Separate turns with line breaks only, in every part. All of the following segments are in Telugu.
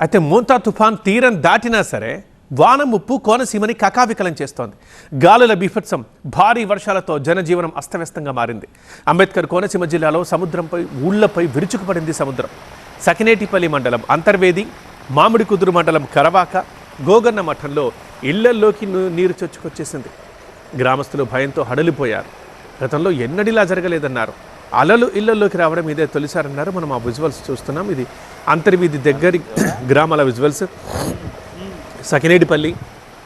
అయితే మోంతా తుఫాన్ తీరం దాటినా సరే వాన ముప్పు కోనసీమని కకావికలం చేస్తోంది. గాలుల బీభత్సం భారీ వర్షాలతో జనజీవనం అస్తవ్యస్తంగా మారింది. అంబేద్కర్ కోనసీమ జిల్లాలో సముద్రంపై ఊళ్ళపై విరుచుకుపడింది సముద్రం. సకినేటిపల్లి మండలం అంతర్వేది మామిడి కుదురు మండలం కరవాక గోగన్న మఠంలో ఇళ్ళల్లోకి నీరు చొచ్చుకొచ్చేసింది. గ్రామస్తులు భయంతో హడలిపోయారు. గతంలో ఎన్నడిలా జరగలేదన్నారు. అలలు ఇళ్ళలోకి రావడం ఇదే తొలిసారన్నారు. మనం ఆ విజువల్స్ చూస్తున్నాం. ఇది అంతర్వీధి దగ్గరి గ్రామాల విజువల్స్. సకినేడిపల్లి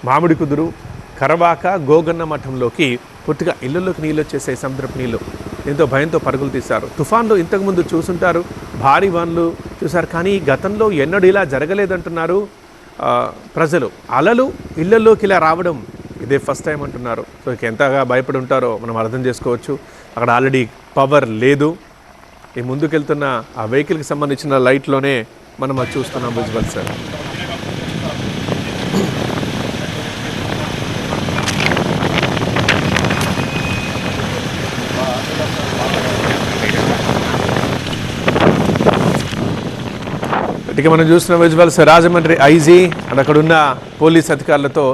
మామిడి కుదురు కరవాక గోగన్న మఠంలోకి పుట్టిగా ఇళ్ళలోకి నీళ్ళు వచ్చేసే సముద్రపు నీళ్ళు ఎంతో భయంతో పరుగులు తీశారు. తుఫాన్లు ఇంతకుముందు చూసుంటారు. భారీ వాన్లు చూశారు. కానీ గతంలో ఎన్నడూ ఇలా జరగలేదంటున్నారు ప్రజలు. అలలు ఇళ్ళలోకి ఇలా రావడం ఇదే ఫస్ట్ టైం అంటున్నారు. సో ఇక ఎంతగా భయపడి ఉంటారో మనం అర్థం చేసుకోవచ్చు. అక్కడ ఆల్రెడీ పవర్ లేదు. ఈ ముందుకెళ్తున్న ఆ వెహికల్కి సంబంధించిన లైట్లోనే మనం అది చూస్తున్నాం విజువల్స్ ఇక మనం చూస్తున్న విజువల్స్ రాజమండ్రి ఐజీ అండ్ అక్కడున్న పోలీస్ అధికారులతో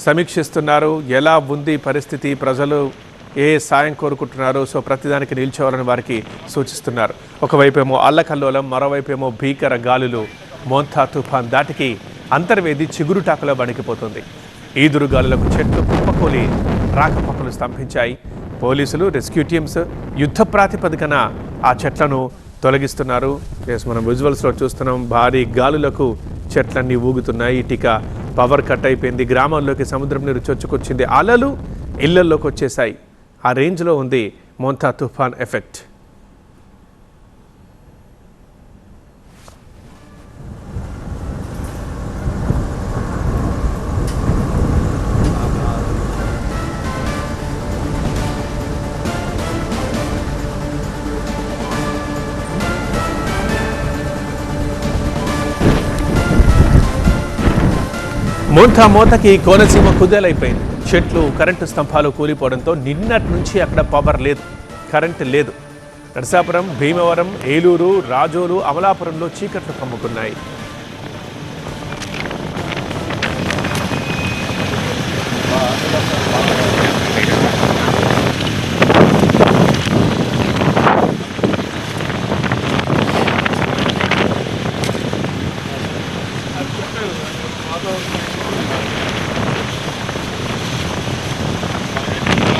సమీక్షిస్తున్నారు. ఎలా ఉంది పరిస్థితి? ప్రజలు ఏ సాయం కోరుకుంటున్నారు సో ప్రతిదానికి నిల్చోవాలని వారికి సూచిస్తున్నారు. ఒకవైపేమో అల్లకల్లోలం మరోవైపేమో భీకర గాలులు మోంతా తుఫాన్ దాటికి అంతర్వేది చిగురుటాకులో వణికిపోతుంది. ఈదురు గాలులకు చెట్లు కుప్పకూలి రాకపోకలు స్తంభించాయి. పోలీసులు రెస్క్యూ టీమ్స్ యుద్ధ ప్రాతిపదికన ఆ చెట్లను తొలగిస్తున్నారు. మనం విజువల్స్లో చూస్తున్నాం భారీ గాలులకు చెట్లన్నీ ఊగుతున్నాయి. ఇటుక పవర్ కట్ అయిపోయింది గ్రామాల్లోకి సముద్రం నీరు చొచ్చుకొచ్చింది. అలలు ఇళ్ళల్లోకి వచ్చేసాయి ఆ రేంజ్లో ఉంది మోంతా తుఫాన్ ఎఫెక్ట్. మోంతా మోతకి కోనసీమ కుదేలైపోయింది. చెట్లు కరెంటు స్తంభాలు కూలిపోవడంతో నిన్నటి నుంచి అక్కడ పవర్ లేదు కరెంటు లేదు. నరసాపురం భీమవరం ఏలూరు రాజోలు అమలాపురంలో చీకట్లు కమ్ముకున్నాయి.